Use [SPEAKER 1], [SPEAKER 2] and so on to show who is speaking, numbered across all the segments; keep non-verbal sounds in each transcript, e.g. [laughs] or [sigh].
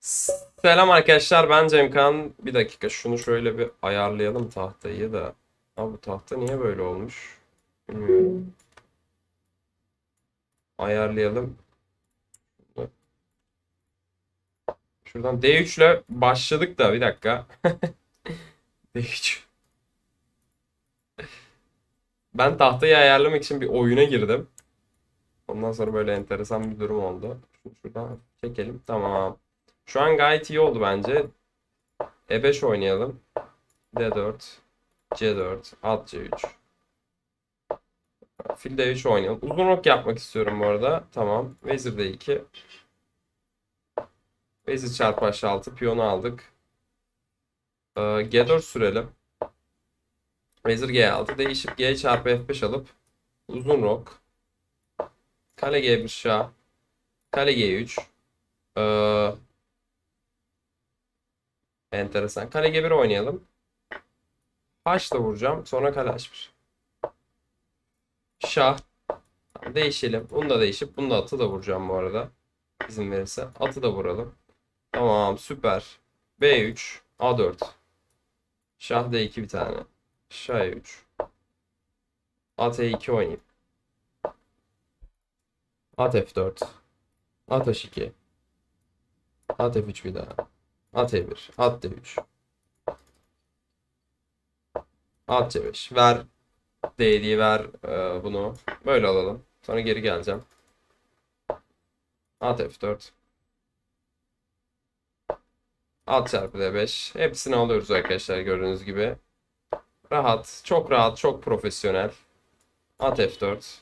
[SPEAKER 1] Selam arkadaşlar ben Cemkan. Bir dakika şunu şöyle bir ayarlayalım tahtayı da. Abi bu tahta niye böyle olmuş? Bilmiyorum. Ayarlayalım. Şuradan D3 ile başladık da bir dakika. [laughs] D3. Ben tahtayı ayarlamak için bir oyuna girdim. Ondan sonra böyle enteresan bir durum oldu. Şuradan çekelim. Tamam. Şu an gayet iyi oldu bence. E5 oynayalım. D4, C4, at C3. Fil D3 oynayalım. Uzun ok yapmak istiyorum bu arada. Tamam. Vezir D2. Vezir çarpı H6. Piyonu aldık. Ee, G4 sürelim. Vezir G6. Değişip G çarpı F5 alıp uzun rok. Kale G1 şah. Kale G3. Ee, enteresan. Kale G1 oynayalım. Haçla vuracağım. Sonra kale H1. Şah. Değişelim. Bunu da değişip bunu da atı da vuracağım bu arada. İzin verirse. Atı da vuralım. Tamam süper. B3. A4. Şah D2 bir tane. Şah E3. At E2 oynayayım. At F4. At H2. At F3 bir daha. At E1. At D3. At C5. Ver D'yi ver e, bunu. Böyle alalım. Sonra geri geleceğim. At F4. At çarpı D5. Hepsini alıyoruz arkadaşlar gördüğünüz gibi. Rahat. Çok rahat. Çok profesyonel. At F4.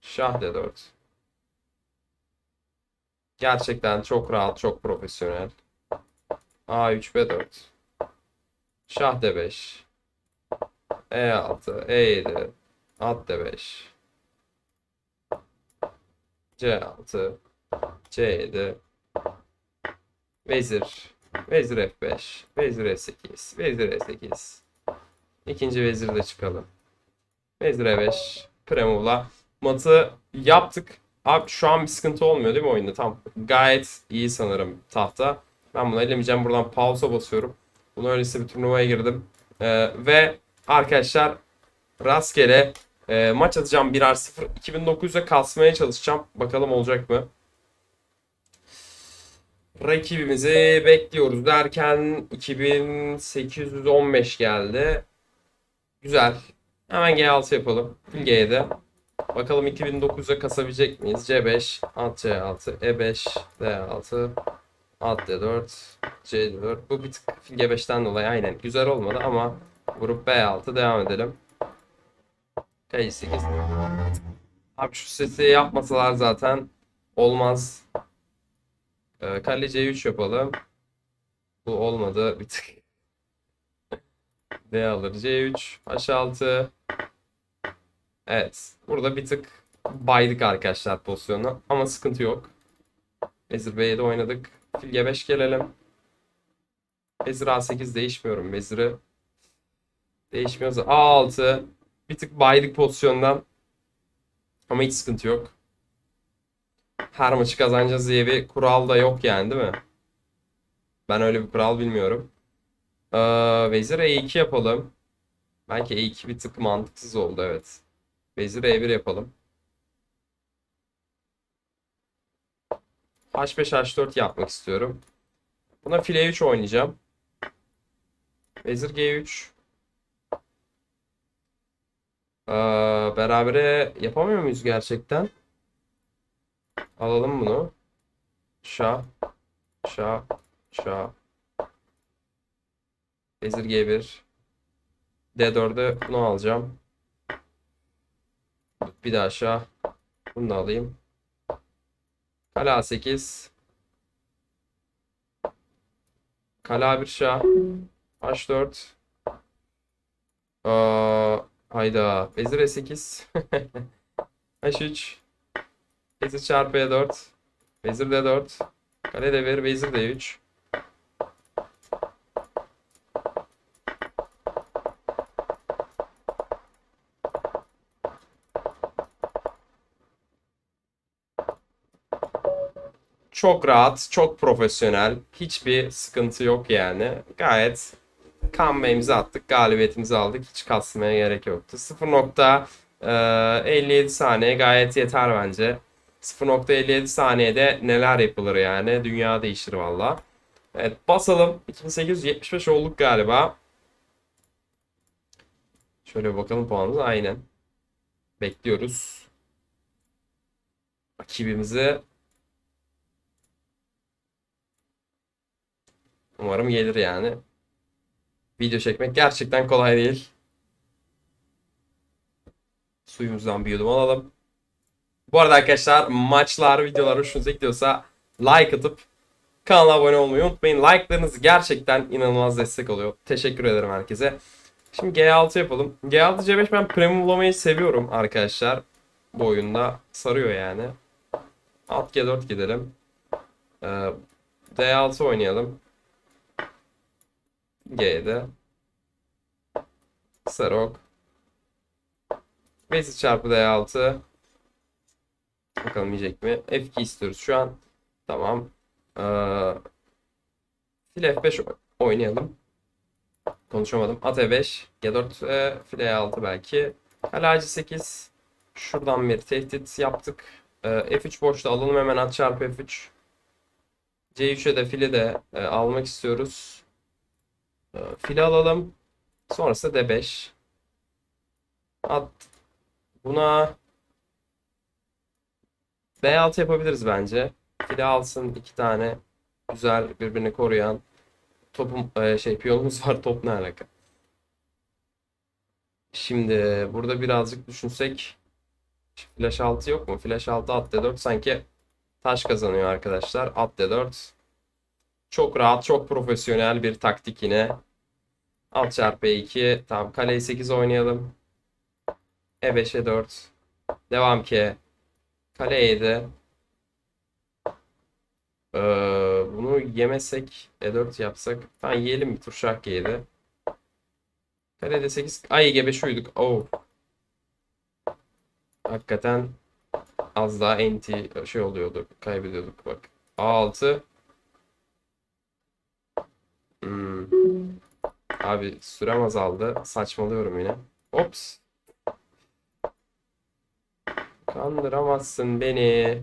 [SPEAKER 1] Şah D4. Gerçekten çok rahat, çok profesyonel. A3, B4. Şah D5. E6, E7. At D5. C6. C7. Vezir. Vezir F5. Vezir E8. Vezir E8. İkinci vezir de çıkalım. Vezir E5. Premula. Matı yaptık. Abi şu an bir sıkıntı olmuyor değil mi oyunda? Tamam. Gayet iyi sanırım tahta. Ben bunu elemeyeceğim. Buradan pausa basıyorum. Bunu öylesi bir turnuvaya girdim. Ee, ve arkadaşlar rastgele e, maç atacağım 1R0. 2900'e kasmaya çalışacağım. Bakalım olacak mı? Rakibimizi bekliyoruz derken 2815 geldi. Güzel. Hemen G6 yapalım. G7. Bakalım 2900'e kasabilecek miyiz? C5, at C6, E5, D6, at D4, C4. Bu bir tık G5'ten dolayı aynen güzel olmadı ama vurup B6 devam edelim. K8. Abi şu sesi yapmasalar zaten olmaz. Ee, kale C3 yapalım. Bu olmadı bir tık. [laughs] D alır C3, H6. Evet. Burada bir tık baydık arkadaşlar pozisyonu. Ama sıkıntı yok. Vezir B7 oynadık. Fil G5 gelelim. Vezir A8 değişmiyorum. Veziri değişmiyorsa A6 bir tık baydık pozisyondan. Ama hiç sıkıntı yok. Her maçı kazanacağız diye bir kural da yok yani değil mi? Ben öyle bir kural bilmiyorum. Ee, Vezir E2 yapalım. Belki E2 bir tık mantıksız oldu evet. Vezir E1 yapalım. H5 H4 yapmak istiyorum. Buna file 3 oynayacağım. Vezir G3. Ee, berabere yapamıyor muyuz gerçekten? Alalım bunu. Şah. Şah. Şah. Vezir G1. D4'e bunu alacağım. Bir daha aşağı. Bunu da alayım. Kale A8. Kale A1 şah. H4. Aa, hayda. Vezir E8. [laughs] H3. Vezir çarpı E4. Vezir D4. Kale D1. Vezir D3. Çok rahat, çok profesyonel. Hiçbir sıkıntı yok yani. Gayet comeback'imizi attık, galibiyetimizi aldık. Hiç kasmaya gerek yoktu. 0.57 saniye gayet yeter bence. 0.57 saniyede neler yapılır yani. Dünya değişir valla. Evet basalım. 2875 olduk galiba. Şöyle bakalım puanımız. Aynen. Bekliyoruz. Rakibimizi Umarım gelir yani. Video çekmek gerçekten kolay değil. Suyumuzdan bir yudum alalım. Bu arada arkadaşlar maçlar, videolar hoşunuza gidiyorsa like atıp kanala abone olmayı unutmayın. Like'larınız gerçekten inanılmaz destek oluyor. Teşekkür ederim herkese. Şimdi G6 yapalım. G6 C5 ben premiumlamayı seviyorum arkadaşlar. Bu oyunda sarıyor yani. Alt G4 gidelim. Ee, D6 oynayalım. G'de. Sarok. Basit çarpı D6. Bakalım yiyecek mi? F2 istiyoruz şu an. Tamam. Ee, file F5 oynayalım. Konuşamadım. At E5. G4 ve file E6 belki. Hala C8. Şuradan bir tehdit yaptık. Ee, F3 boşta alalım hemen at çarpı F3. C3'e de fili de e, almak istiyoruz. Fili alalım. Sonrasında D5. At. Buna B6 yapabiliriz bence. Fili alsın iki tane güzel birbirini koruyan topum e, şey piyonumuz [laughs] var top ne alaka? Şimdi burada birazcık düşünsek Flash 6 yok mu? Flash 6 at D4 sanki taş kazanıyor arkadaşlar. At D4 çok rahat, çok profesyonel bir taktik yine. Alt çarpı E2. Tamam kale 8 oynayalım. E5'e 4. Devam ki. Kale 7. Ee, bunu yemesek E4 yapsak. Tamam yiyelim bir tur şah G7. Kale D8. Ay G5 uyuduk. Oh. Hakikaten az daha anti şey oluyordu. Kaybediyorduk bak. A6. Hmm. Abi sürem azaldı. Saçmalıyorum yine. Ops. Kandıramazsın beni.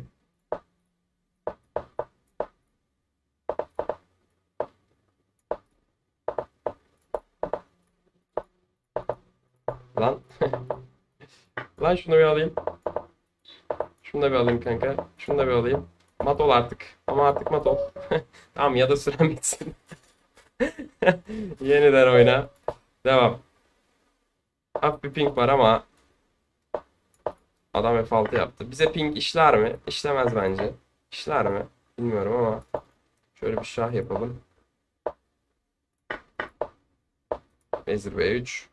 [SPEAKER 1] Lan. [laughs] Lan şunu bir alayım. Şunu da bir alayım kanka. Şunu da bir alayım. Mat ol artık. Ama artık mat ol. [laughs] tamam ya da sürem bitsin. [laughs] [laughs] Yeniden oyna. Devam. Hafif bir ping var ama adam F6 yaptı. Bize ping işler mi? İşlemez bence. İşler mi? Bilmiyorum ama şöyle bir şah yapalım. Vezir B3.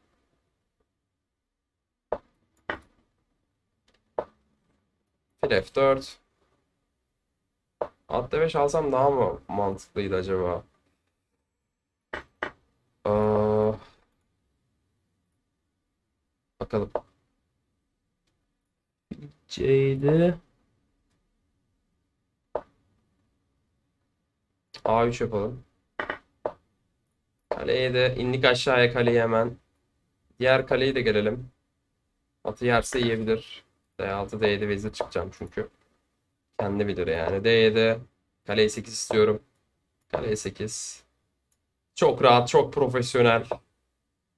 [SPEAKER 1] Fil F4. At D5 alsam daha mı mantıklıydı acaba? Aa, bakalım. C'ydi. A3 yapalım. Kaleye de indik aşağıya kaleyi hemen. Diğer kaleyi de gelelim. Atı yerse yiyebilir. D6 D7 vezir çıkacağım çünkü. Kendi bilir yani. D7 kaleye 8 istiyorum. Kaleye 8. Çok rahat, çok profesyonel.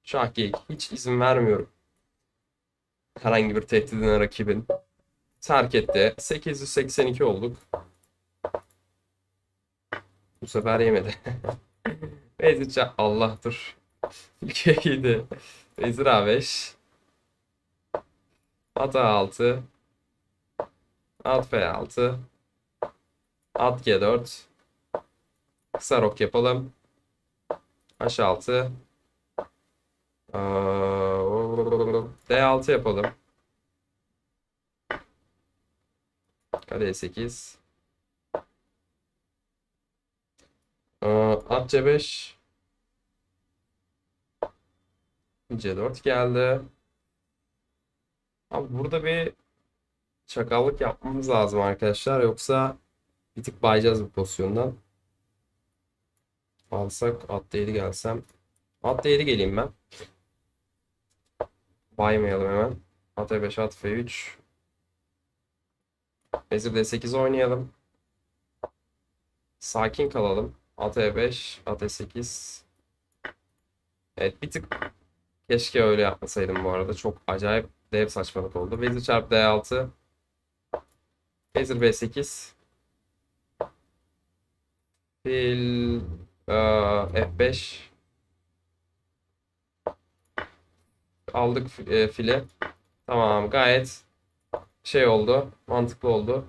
[SPEAKER 1] Şah. Hiç izin vermiyorum. Herhangi bir tehdidine rakibin. Terk etti. 882 olduk. Bu sefer yemedi. [laughs] Vezir ça- Allah dur. İlk iyiydi. Vezir A5. At A6. At F6. At G4. Kısa rok yapalım. H6. Aa, D6 yapalım. Kale 8. At C5. C4 geldi. Abi burada bir çakallık yapmamız lazım arkadaşlar. Yoksa Bir tık bayacağız bu pozisyondan. Alsak at 7 gelsem. At 7 geleyim ben. Baymayalım hemen. At E5 at F3. Vezir D8 oynayalım. Sakin kalalım. At E5, at E8. Evet bir tık keşke öyle yapmasaydım bu arada. Çok acayip dev saçmalık oldu. Vezir çarpı D6. Vezir B8. Fil eee, F5. Aldık e, fili. Tamam gayet şey oldu. Mantıklı oldu.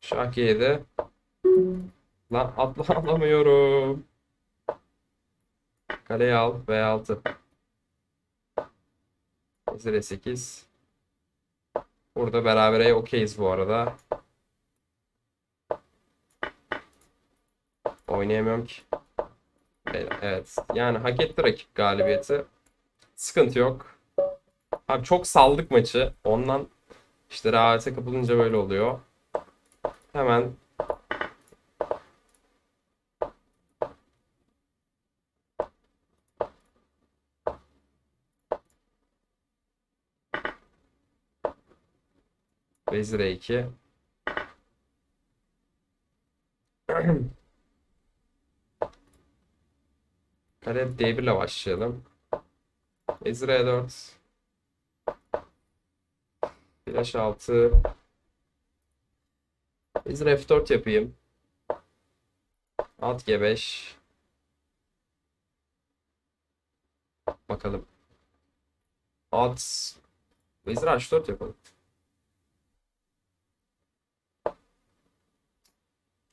[SPEAKER 1] Şah G7. Lan atla alamıyorum. Kaleyi al. B6. Vezir E8. Burada berabere okeyiz bu arada. Oynayamıyorum ki. E- Evet. Yani hak etti rakip galibiyeti. Sıkıntı yok. Abi çok saldık maçı. Ondan işte rehavete kapılınca böyle oluyor. Hemen Vezir E2. Kare D1 ile başlayalım. Vezir E4. Flash 6. Vezir F4 yapayım. At G5. Bakalım. At Vezir H4 yapalım.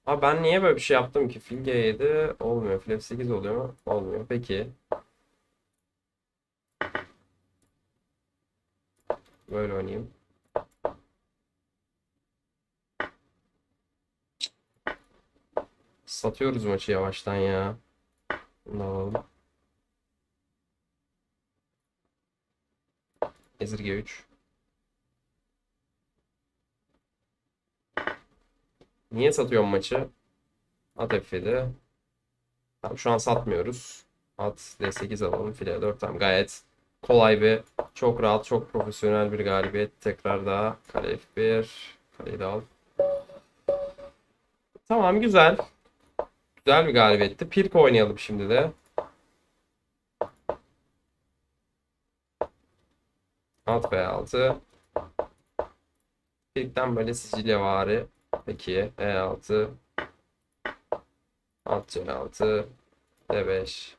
[SPEAKER 1] Abi ben niye böyle bir şey yaptım ki? Fil G7 olmuyor. Fil F8 oluyor mu? Olmuyor. Peki. Böyle oynayayım. Satıyoruz maçı yavaştan ya. Bunu alalım. Vezir G3. Niye satıyorum maçı? At F7. Tamam şu an satmıyoruz. At D8 alalım. File 4 tamam gayet kolay bir çok rahat çok profesyonel bir galibiyet. Tekrar daha kale F1. Kaleyi de al. Tamam güzel. Güzel bir galibiyetti. Pirk oynayalım şimdi de. At B6. Pirk'ten böyle Sicilyavari. Peki E6 At C6 D5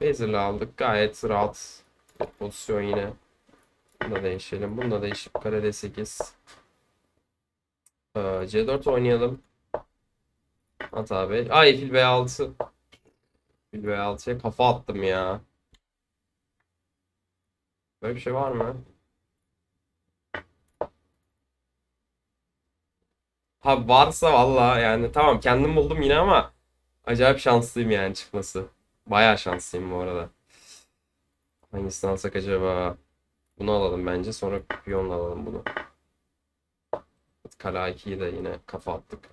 [SPEAKER 1] Vezir'le aldık. Gayet rahat bir pozisyon yine. Bunu değişelim. Bunu da değişip kare D8 Ee, C4 oynayalım. At abi. Ay fil B6 Fil B6'ya kafa attım ya. Böyle bir şey var mı? Ha varsa valla yani tamam kendim buldum yine ama acayip şanslıyım yani çıkması. Bayağı şanslıyım bu arada. Hangisini alsak acaba? Bunu alalım bence. Sonra piyonla alalım bunu. Kale A2'yi de yine kafa attık.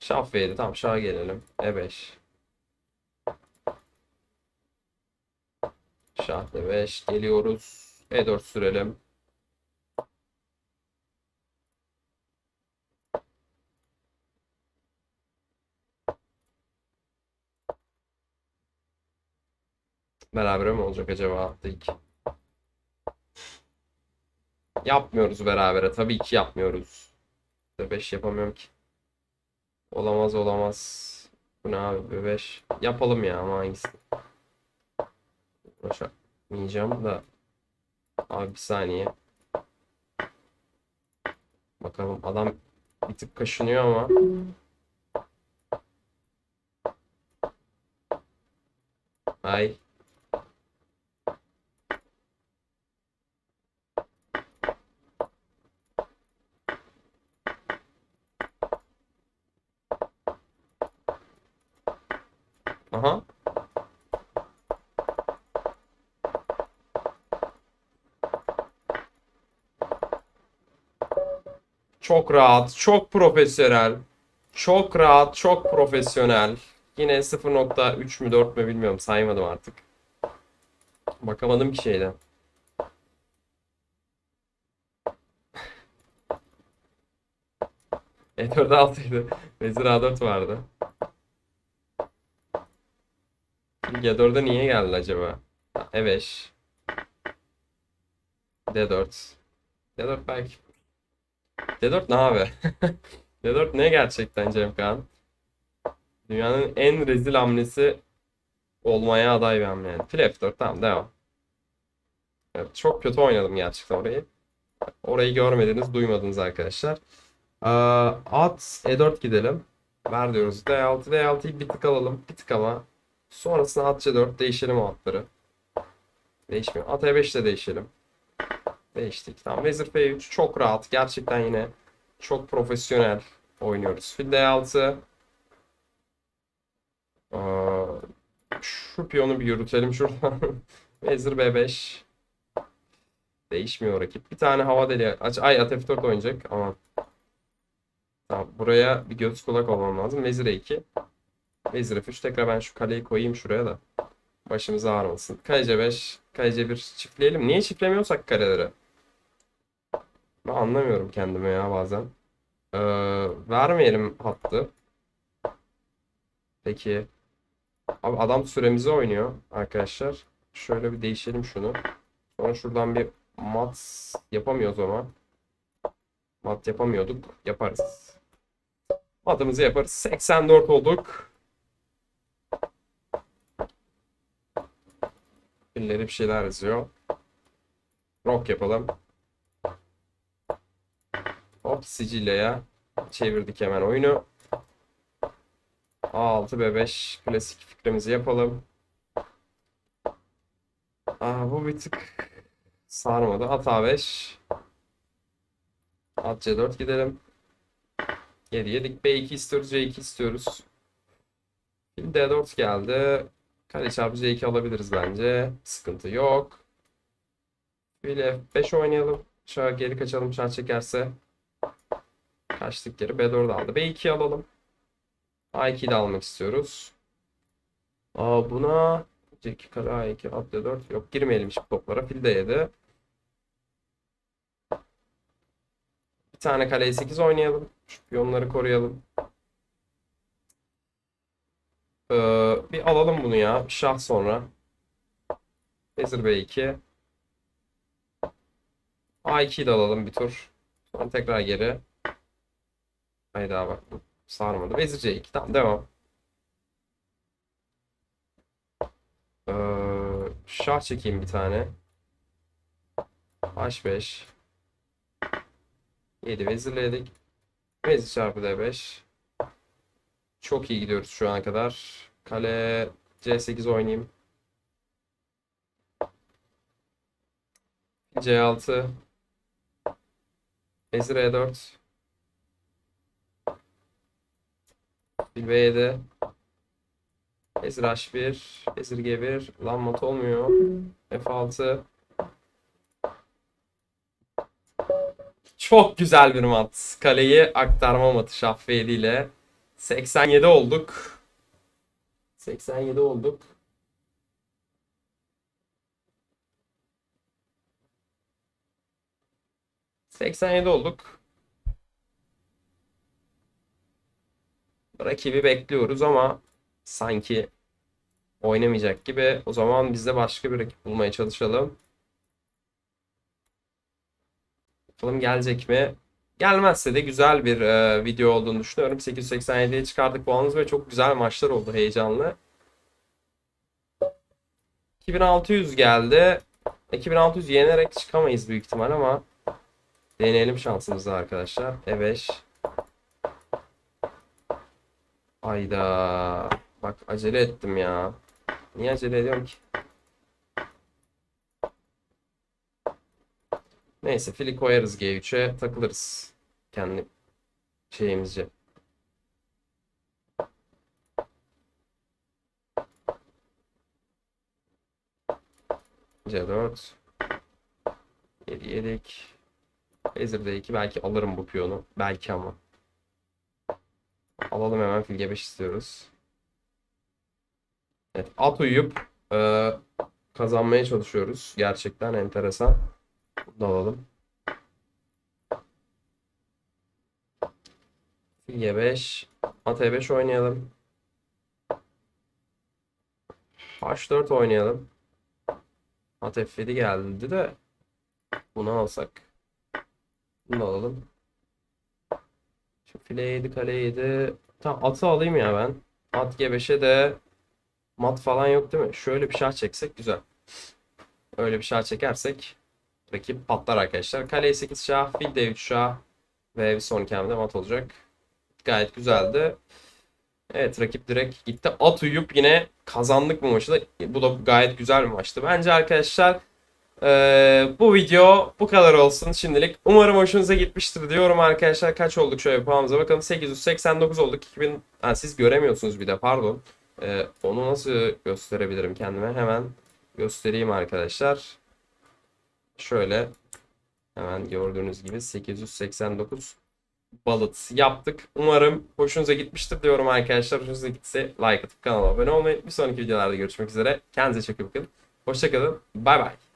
[SPEAKER 1] Şah F7. Tamam şaha gelelim. E5. Şah D5. Geliyoruz. E4 sürelim. Beraber mi olacak acaba hafta iki? Yapmıyoruz berabere. Tabii ki yapmıyoruz. 5 yapamıyorum ki. Olamaz olamaz. Bu ne abi 5. Yapalım ya ama hangisi? Uğraşamayacağım da. Abi bir saniye. Bakalım adam bir tık kaşınıyor ama. Ay. Aha. Çok rahat, çok profesyonel. Çok rahat, çok profesyonel. Yine 0.3 mü 4 mü bilmiyorum saymadım artık. Bakamadım ki şeyden. [laughs] E4 6'ydı. Vezir A4 vardı. G4'e niye geldi acaba? Ha, E5. D4. D4 belki. D4 ne abi? [laughs] D4 ne gerçekten Cem Kaan? Dünyanın en rezil hamlesi olmaya aday bir hamle yani. Fil F4 tamam devam. Evet, çok kötü oynadım gerçekten orayı. Orayı görmediniz, duymadınız arkadaşlar. Aa, at E4 gidelim. Ver diyoruz. D6, D6'yı bir tık alalım. Bir tık ama. Sonrasında at C4 değişelim o atları. Değişmiyor. At E5 de değişelim. Değiştik. Tamam. Vezir F3 çok rahat. Gerçekten yine çok profesyonel oynuyoruz. Fil D6. Aa, şu piyonu bir yürütelim şuradan. [laughs] Vezir B5. Değişmiyor rakip. Bir tane hava deliği. Aç, ay at F4 oynayacak ama. Tamam, buraya bir göz kulak olmam lazım. Vezir E2. Vezir F3. Tekrar ben şu kaleyi koyayım şuraya da. Başımız ağrımasın. Kale C5. Kale C1 çiftleyelim. Niye çiftlemiyorsak kaleleri? Ben anlamıyorum kendime ya bazen. Ee, vermeyelim hattı. Peki. Abi adam süremizi oynuyor arkadaşlar. Şöyle bir değişelim şunu. Sonra şuradan bir mat yapamıyoruz ama. Mat yapamıyorduk. Yaparız. Matımızı yaparız. 84 olduk. Birileri bir şeyler yazıyor. Rock yapalım. Hop Sicilya'ya çevirdik hemen oyunu. A6 B5 klasik fikrimizi yapalım. Aa, bu bir tık sarmadı. At A5. At C4 gidelim. 7 yedik. B2 istiyoruz. C2 istiyoruz. Fil D4 geldi. Kale çarpı C2 alabiliriz bence. Sıkıntı yok. Fil F5 oynayalım. Şöyle geri kaçalım. Şah çekerse. Kaçtık geri. B4 aldı. B2 alalım. A2'yi de almak istiyoruz. Aa, buna C2 kare A2 at D4 yok girmeyelim şimdi toplara. Fil de 7. Bir tane kale 8 oynayalım. Şu piyonları koruyalım. Ee, bir alalım bunu ya. Şah sonra. Vezir B2. A2'yi de alalım bir tur. Sonra tekrar geri. Hayda bak sarmadı. Vezir C2. Tamam devam. Ee, şah çekeyim bir tane. H5. 7 vezirledik. Vezir çarpı D5. Çok iyi gidiyoruz şu ana kadar. Kale C8 oynayayım. C6. Vezir E4. Fil B7. Vezir H1. Vezir G1. Lan mat olmuyor. F6. Çok güzel bir mat. Kaleyi aktarma matı Şahfeyli ile. 87 olduk. 87 olduk. ...87 olduk. Rakibi bekliyoruz ama... ...sanki... ...oynamayacak gibi. O zaman biz de başka bir rakip bulmaya çalışalım. Bakalım gelecek mi? Gelmezse de güzel bir e, video olduğunu düşünüyorum. 887'ye çıkardık puanımız ve çok güzel maçlar oldu heyecanlı. 2600 geldi. 2600 yenerek çıkamayız büyük ihtimal ama deneyelim şansımızı arkadaşlar. E5. Ayda. Bak acele ettim ya. Niye acele ediyorum ki? Neyse fili koyarız G3'e takılırız. Kendi şeyimizce. C4 7 yedik. Vezir'de 2 belki alırım bu piyonu. Belki ama. Alalım hemen fil G5 istiyoruz. Evet at uyuyup e, kazanmaya çalışıyoruz. Gerçekten enteresan. Bunu. Fil G5. At E5 oynayalım. H4 oynayalım. At F7 geldi de bunu alsak. Bunu alalım. Şimdi file 7 kale 7. Tamam atı alayım ya ben. At G5'e de mat falan yok değil mi? Şöyle bir şah çeksek güzel. Öyle bir şah çekersek rakip patlar arkadaşlar. Kale 8 şah, fil D3 şah ve bir sonraki hamle mat olacak. Gayet güzeldi. Evet rakip direkt gitti. At uyuyup yine kazandık bu maçı da. Bu da gayet güzel bir maçtı. Bence arkadaşlar eee, bu video bu kadar olsun şimdilik. Umarım hoşunuza gitmiştir diyorum arkadaşlar. Kaç olduk şöyle puanımıza bakalım. 889 olduk. 2000 ha, siz göremiyorsunuz bir de pardon. Eee, onu nasıl gösterebilirim kendime? Hemen göstereyim arkadaşlar. Şöyle hemen gördüğünüz gibi 889 balıt yaptık. Umarım hoşunuza gitmiştir diyorum arkadaşlar. Hoşunuza gitse like atıp kanala abone olmayı. Bir sonraki videolarda görüşmek üzere. Kendinize çok iyi bakın. Hoşçakalın. Bay bay.